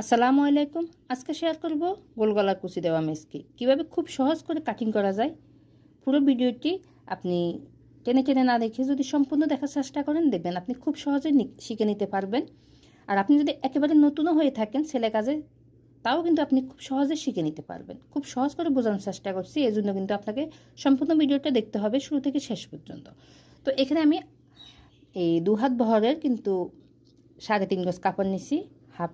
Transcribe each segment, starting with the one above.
আসসালামু আলাইকুম। আজকে শেয়ার করব গোলগলার কুচি দেওয়া মেসকি। কীভাবে খুব সহজ করে কাটিং করা যায়? পুরো ভিডিওটি আপনি টেনে টেনে না দেখে যদি সম্পূর্ণ দেখার চেষ্টা করেন, দেখবেন আপনি খুব সহজে শিখে নিতে পারবেন। আর আপনি যদি একেবারে নতুনও হয়ে থাকেন ছেলে কাজে, তাও কিন্তু আপনি খুব সহজে শিখে নিতে পারবেন। খুব সহজ করে বোঝানোর চেষ্টা করছি এই জন্য কিন্তু আপনাকে সম্পূর্ণ ভিডিওটা দেখতে হবে শুরু থেকে শেষ পর্যন্ত। তো এখানে আমি এই দুহাত বহরের কিন্তু সাড়ে তিন গজ কাপড় নিছি, হাফ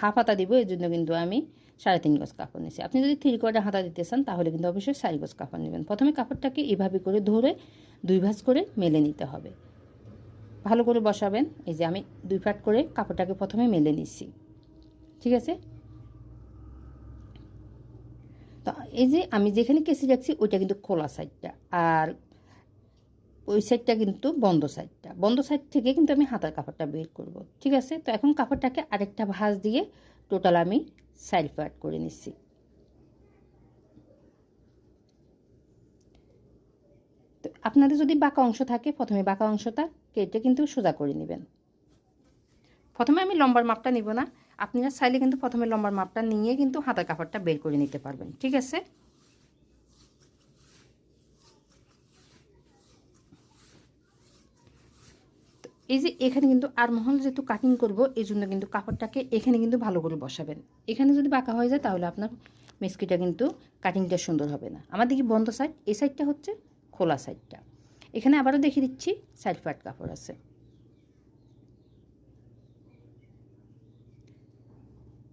হাফ হাতা দিব এই জন্য কিন্তু আমি সাড়ে তিন গজ কাপড় নিছি আপনি যদি থ্রি কোয়ার্টার হাতা দিতে চান, তাহলে কিন্তু অবশ্যই চারি গজ কাপড় নেবেন। প্রথমে কাপড়টাকে এভাবে করে ধরে দুই ভাঁজ করে মেলে নিতে হবে। ভালো করে বসাবেন। এই যে আমি দুই ফাট করে কাপড়টাকে প্রথমে মেলে নিচ্ছি ঠিক আছে? তো এই যে আমি যেখানে কেসি রাখছি, ওইটা কিন্তু খোলা সাইডটা আর ওই সাইডটা কিন্তু বন্ধ সাইডটা বন্ধ সাইড থেকে কিন্তু আমি হাতার কাপড়টা বের করব, ঠিক আছে? তো এখন কাপড়টাকে আরেকটা ভাঁজ দিয়ে টোটাল আমি সাইড পার্ট করে নিচ্ছি। তো আপনাদের যদি বাঁকা অংশ থাকে, প্রথমে বাঁকা অংশটা কেটে কিন্তু সোজা করে নেবেন। প্রথমে আমি লম্বার মাপটা নিব না আপনারা চাইলে কিন্তু প্রথমে লম্বার মাপটা নিয়ে কিন্তু হাতার কাপড়টা বের করে নিতে পারবেন, ঠিক আছে? এই যে এখানে কিন্তু আর মহল যেহেতু কাটিং করব এই জন্য কিন্তু কাপড়টাকে এখানে কিন্তু ভালো করে বসাবেন। এখানে যদি বাঁকা হয়ে যায়, তাহলে আপনার মেসকিটা কিন্তু কাটিংটা সুন্দর হবে না। আমার দিকে বন্ধ সাইড এই সাইডটা হচ্ছে খোলা সাইডটা এখানে আবারও দেখিয়ে দিচ্ছি সাইড পাট কাপড় আছে।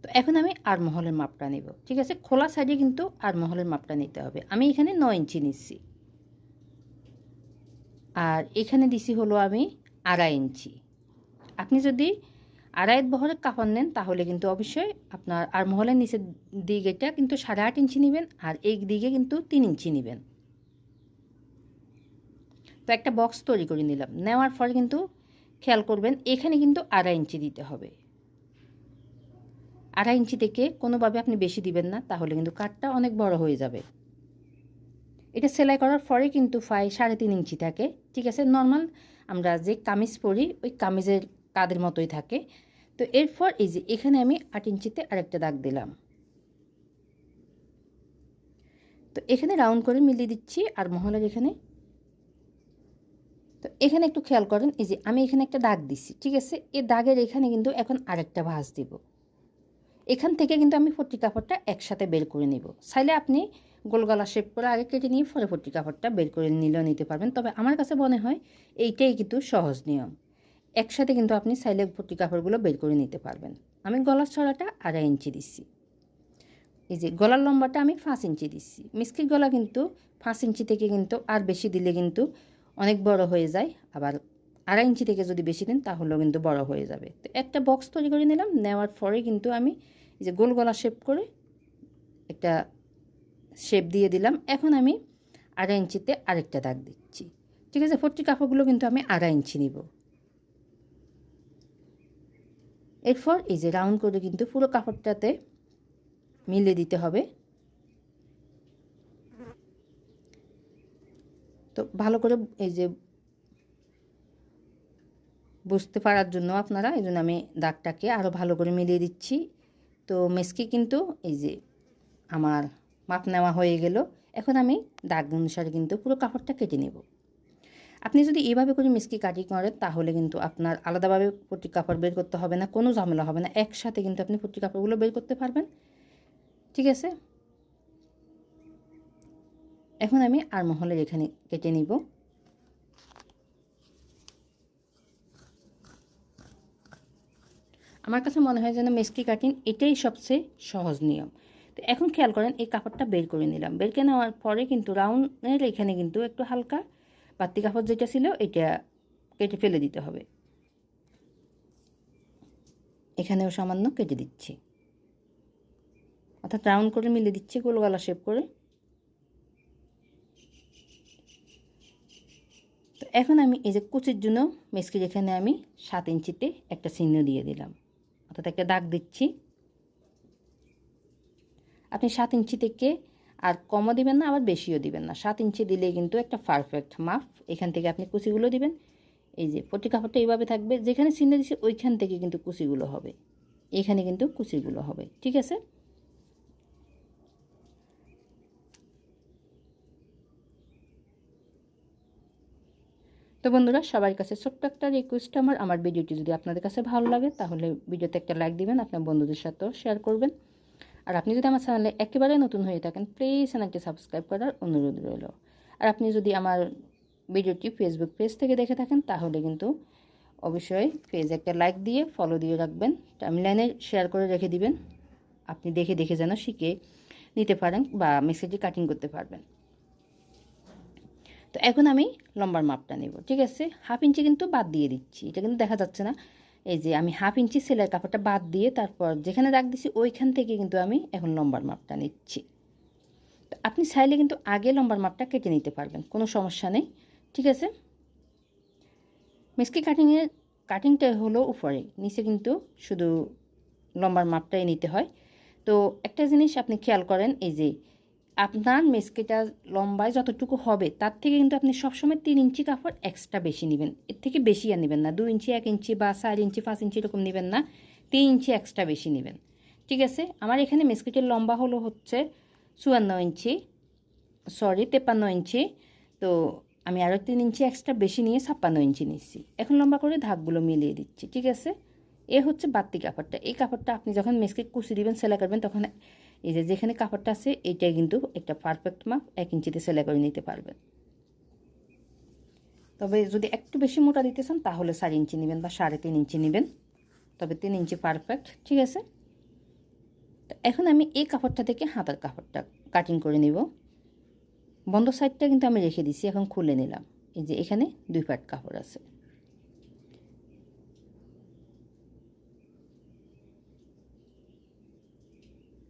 তো এখন আমি আর মহলের মাপটা নেব, ঠিক আছে? খোলা সাইডে কিন্তু আর মহলের মাপটা নিতে হবে। আমি এখানে নয় ইঞ্চি নিচ্ছি। আর এখানে দিছি হলো আমি আড়াই ইঞ্চি। আপনি যদি আড়াই বহরের কাপড় নেন, তাহলে কিন্তু অবশ্যই আপনার আর মহলের নিচের দিকেটা কিন্তু সাড়ে আট ইঞ্চি নেবেন আর এই দিকে কিন্তু তিন ইঞ্চি নেবেন। তো একটা বক্স তৈরি করে নিলাম। নেওয়ার পরে কিন্তু খেয়াল করবেন, এখানে কিন্তু আড়াই ইঞ্চি দিতে হবে। আড়াই ইঞ্চি থেকে কোনোভাবে আপনি বেশি দিবেন না, তাহলে কিন্তু কাঠটা অনেক বড় হয়ে যাবে। এটা সেলাই করার পরে কিন্তু ফাই সাড়ে তিন ইঞ্চি থাকে। ঠিক আছে, নর্মাল আমরা যে কামিজ পরি, ওই কামিজের কাদের মতোই থাকে। তো এরপর এই যে এখানে আমি আট ইঞ্চিতে আরেকটা দাগ দিলাম। তো এখানে রাউন্ড করে মিলিয়ে দিচ্ছি আর মহলের এখানে। তো এখানে একটু খেয়াল করেন, এই যে আমি এখানে একটা দাগ দিছি, ঠিক আছে? এই দাগের এখানে কিন্তু এখন আরেকটা ভাঁজ দিব। এখান থেকে কিন্তু আমি ফটি কাপড়টা একসাথে বের করে নিব। চাইলে আপনি গোলগলা শেপ করে আগে কেটে নিয়ে পরে ফটি কাপড়টা বের করে নিলেও নিতে পারবেন। তবে আমার কাছে মনে হয় এইটাই কিন্তু সহজ নিয়ম। একসাথে কিন্তু আপনি চাইলে ফটি কাপড়গুলো বের করে নিতে পারবেন। আমি গলার ছড়াটা আড়াই ইঞ্চি দিচ্ছি এই যে গলার লম্বাটা আমি পাঁচ ইঞ্চি দিচ্ছি মিষ্টির গলা কিন্তু পাঁচ ইঞ্চি থেকে কিন্তু আর বেশি দিলে কিন্তু অনেক বড় হয়ে যায়। আবার আড়াই ইঞ্চি থেকে যদি বেশি দেন তাহলেও কিন্তু বড় হয়ে যাবে। তো একটা বক্স তৈরি করে নিলাম। নেওয়ার পরে কিন্তু আমি এই যে গোল গলা শেপ করে একটা শেপ দিয়ে দিলাম। এখন আমি আড়াই ইঞ্চিতে আরেকটা দাগ দিচ্ছি। ঠিক আছে? ফোরটি কাপড়গুলো কিন্তু আমি আড়াই ইঞ্চি নিব। এরপর এই যে রাউন্ড করে কিন্তু পুরো কাপড়টাতে মিলে দিতে হবে। তো ভালো করে এই যে বুঝতে পারার জন্য আপনারা, এই জন্য আমি দাগটাকে আরও ভালো করে মিলিয়ে দিচ্ছি। তো মেসকি কিন্তু এই যে আমার মাপ নেওয়া হয়ে গেল। এখন আমি দাগ অনুসারে কিন্তু পুরো কাপড়টা কেটে নেব। আপনি যদি এইভাবে করে মিসকি কাটি করেন, তাহলে কিন্তু আপনার আলাদাভাবে পট্টি কাপড় বের করতে হবে না, কোনো ঝামেলা হবে না। একসাথে কিন্তু আপনি পট্টি কাপড়গুলো বের করতে পারবেন। ঠিক আছে? এখন আমি আর মহলের এখানে কেটে নিব। আমার কাছে মনে হয় যেন মেসকি কাটিং এটাই সবচেয়ে সহজ নিয়ম। তো এখন খেয়াল করেন, এই কাপড়টা বের করে নিলাম। বের করে নেওয়ার পরে কিন্তু রাউন্ডের এখানে কিন্তু একটু হালকা বাতি কাপড় যেটা ছিল, এটা কেটে ফেলে দিতে হবে। এখানেও সামান্য কেটে দিচ্ছি। অর্থাৎ রাউন্ড করে মিলে দিচ্ছি গোলগলা শেপ করে। তো এখন আমি এই যে কুচির জন্য মেসকির এখানে আমি সাত ইঞ্চিতে একটা চিহ্ন দিয়ে দিলাম। অর্থাৎ একটা দাগ দিচ্ছি। আপনি সাত ইঞ্চি থেকে আর কমও দিবেন না, আবার বেশিও দিবেন না। সাত ইঞ্চি দিলে কিন্তু একটা পারফেক্ট মাপ। এখান থেকে আপনি কুচিগুলো দিবেন। এই যে পটি কাপড়টা এইভাবে থাকবে। যেখানে চিহ্ন দিচ্ছি ওইখান থেকে কিন্তু কুচিগুলো হবে। এখানে কিন্তু কুচিগুলো হবে। ঠিক আছে? তো বন্ধুরা, সবার কাছে ছোট্ট একটা রিকোয়েস্ট আমার আমার ভিডিওটি যদি আপনাদের কাছে ভালো লাগে, তাহলে ভিডিওতে একটা লাইক দিবেন, আপনার বন্ধুদের সাথেও শেয়ার করবেন। আর আপনি যদি আমার চ্যানেলে একেবারে নতুন হয়ে থাকেন প্লিজ চ্যানেলটি সাবস্ক্রাইব করার অনুরোধ রইল। আর আপনি যদি আমার ভিডিওটি ফেসবুক পেজ থেকে দেখে থাকেন, তাহলে কিন্তু অবশ্যই পেজে একটা লাইক দিয়ে ফলো দিয়ে রাখবেন টাইমলাইনে শেয়ার করে রেখে দিবেন। আপনি দেখে দেখে যেন শিখে নিতে পারেন বা মেসেজটি কাটিং করতে পারবেন। তো এখন আমি লম্বার মাপটা নেব, ঠিক আছে? হাফ ইঞ্চি কিন্তু বাদ দিয়ে দিচ্ছি, এটা কিন্তু দেখা যাচ্ছে না। এই যে আমি হাফ ইঞ্চি সেলের কাপড়টা বাদ দিয়ে তারপর যেখানে রাখ দিছি ওইখান থেকে কিন্তু আমি এখন লম্বার মাপটা নিচ্ছি। তো আপনি চাইলে কিন্তু আগে লম্বার মাপটা কেটে নিতে পারবেন, কোনো সমস্যা নেই, ঠিক আছে? মিসকি কাটিংয়ের কাটিংটা হলো উপরে, নিচে কিন্তু শুধু লম্বার মাপটাই নিতে হয়। তো একটা জিনিস আপনি খেয়াল করেন, এই যে আপনার মেসকেটা লম্বায় যতটুকু হবে, তার থেকে কিন্তু আপনি সবসময় তিন ইঞ্চি কাপড় এক্সট্রা বেশি নেবেন। এর থেকে বেশি আর নেবেন না। দু ইঞ্চি, এক ইঞ্চি বা চার ইঞ্চি, পাঁচ ইঞ্চি এরকম নেবেন না। তিন ইঞ্চি এক্সট্রা বেশি নেবেন। ঠিক আছে? আমার এখানে মেসকেটের লম্বা হলো হচ্ছে চুয়ান্ন ইঞ্চি সরি তেপান্ন ইঞ্চি। তো আমি আরও তিন ইঞ্চি এক্সট্রা বেশি নিয়ে ছাপ্পান্ন ইঞ্চি নিচ্ছি। এখন লম্বা করে ধাকগুলো মিলিয়ে দিচ্ছি, ঠিক আছে? এ হচ্ছে বাড়তি কাপড়টা। এই কাপড়টা আপনি যখন মেসকে কুচি দিবেন, সেলাই করবেন, তখন এই যে যেখানে কাপড়টা আছে, এইটাই কিন্তু একটা পারফেক্ট মাপ এক ইঞ্চিতে সেলাই করে নিতে পারবেন। তবে যদি একটু বেশি মোটা দিতে চান, তাহলে চার ইঞ্চি নেবেন বা সাড়ে তিন ইঞ্চি নেবেন। তবে তিন ইঞ্চি পারফেক্ট ঠিক আছে? তো এখন আমি এই কাপড়টা থেকে হাতার কাপড়টা কাটিং করে নিব। বন্ধ সাইডটা কিন্তু আমি রেখে দিছি, এখন খুলে নিলাম। এই যে এখানে দুই পাট কাপড় আছে।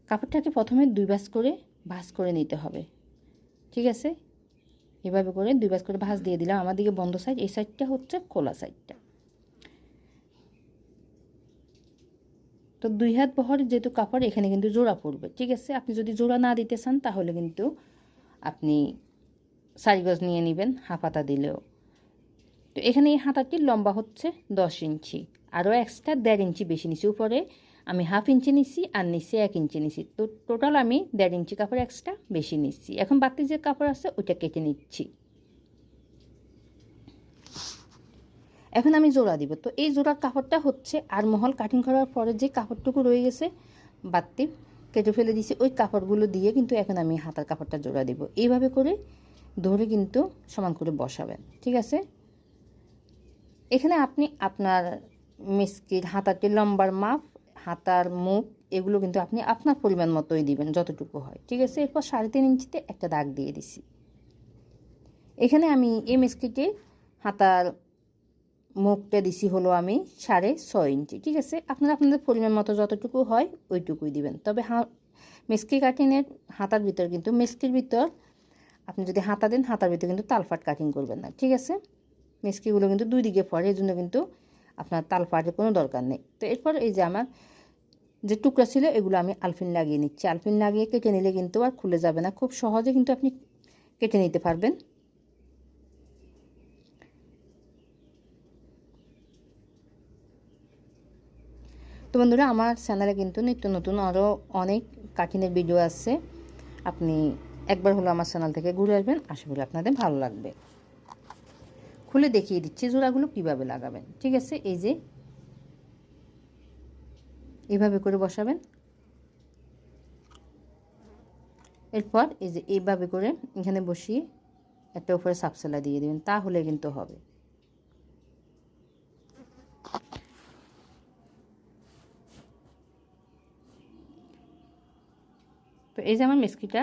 কাপড়টাকে প্রথমে দুই বাস করে ভাঁজ করে নিতে হবে। ঠিক আছে? এভাবে করে দুই বাস করে ভাঁজ দিয়ে দিলাম। আমার দিকে বন্ধ সাইড এই সাইডটা হচ্ছে খোলা সাইডটা তো দুই হাত বহর যেহেতু কাপড়, এখানে কিন্তু জোড়া পড়বে। ঠিক আছে? আপনি যদি জোড়া না দিতে চান, তাহলে কিন্তু আপনি সারি গজ নিয়ে নেবেন হাফাতা দিলেও। তো এখানে এই হাতাটির লম্বা হচ্ছে দশ ইঞ্চি। আরও এক্সট্রা দেড় ইঞ্চি বেশি নিছি উপরে আমি হাফ ইঞ্চি নিছি আর নিচে এক ইঞ্চি নিছি। তো টোটাল আমি দেড় ইঞ্চি কাপড় এক্সট্রা বেশি নিচ্ছি এখন বাকি যে কাপড় আছে, ওইটা কেটে নিচ্ছি। এখন আমি জোড়া দিব। তো এই জোড়ার কাপড়টা হচ্ছে আর মহল কাটিং করার পরে যে কাপড়টুকু রয়ে গেছে, বাড়তি, কেটে ফেলে দিয়েছি ওই কাপড়গুলো দিয়ে কিন্তু এখন আমি হাতার কাপড়টা জোড়া দিব। এইভাবে করে ধরে কিন্তু সমান করে বসাবেন, ঠিক আছে? এখানে আপনি আপনার মিসকির হাতাটির লম্বার মাপ হাতার মুখ, এগুলো কিন্তু আপনি আপনার পরিমাণ মতোই দিবেন, যতটুকু হয়। ঠিক আছে? এরপর সাড়ে তিন ইঞ্চিতে একটা দাগ দিয়ে দিছি। এখানে আমি এই মিসকিটে হাতার মুখটা দিছি হলো আমি সাড়ে ছয় ইঞ্চি। ঠিক আছে? আপনারা আপনাদের পরিমাণ মতো যতটুকু হয়, ওইটুকুই দিবেন। তবে হা, মেস্কি কাটিংয়ের হাতার ভিতর কিন্তু, মেস্কির ভিতর আপনি যদি হাতা দেন, হাতার ভিতর কিন্তু তালফাট কাটিং করবেন না। ঠিক আছে? মেস্কিগুলো কিন্তু দুই দিকে পড়ে এই জন্য কিন্তু আপনার তালফাটের কোনো দরকার নেই। তো এরপর এই যে আমার যে টুকরা ছিল, এগুলো আমি আলফিন লাগিয়ে নিচ্ছি। আলফিন লাগিয়ে কেটে নিলে কিন্তু আর খুলে যাবে না। খুব সহজে কিন্তু আপনি কেটে নিতে পারবেন। তো বন্ধুরা, আমার চ্যানেলে কিন্তু নিত্য নতুন আরও অনেক কাঠিনের ভিডিও আছে। আপনি একবার হলো আমার চ্যানেল থেকে ঘুরে আসবেন। আশা করি আপনাদের ভালো লাগবে। খুলে দেখিয়ে দিচ্ছি জোড়াগুলো কীভাবে লাগাবেন। ঠিক আছে? এই যে এইভাবে করে বসাবেন। এরপর এই যে এইভাবে করে এখানে বসিয়ে একটা উপরে সাপসেলা দিয়ে দেবেন, তাহলে কিন্তু হবে। তো এই যে আমার মিস্কিটা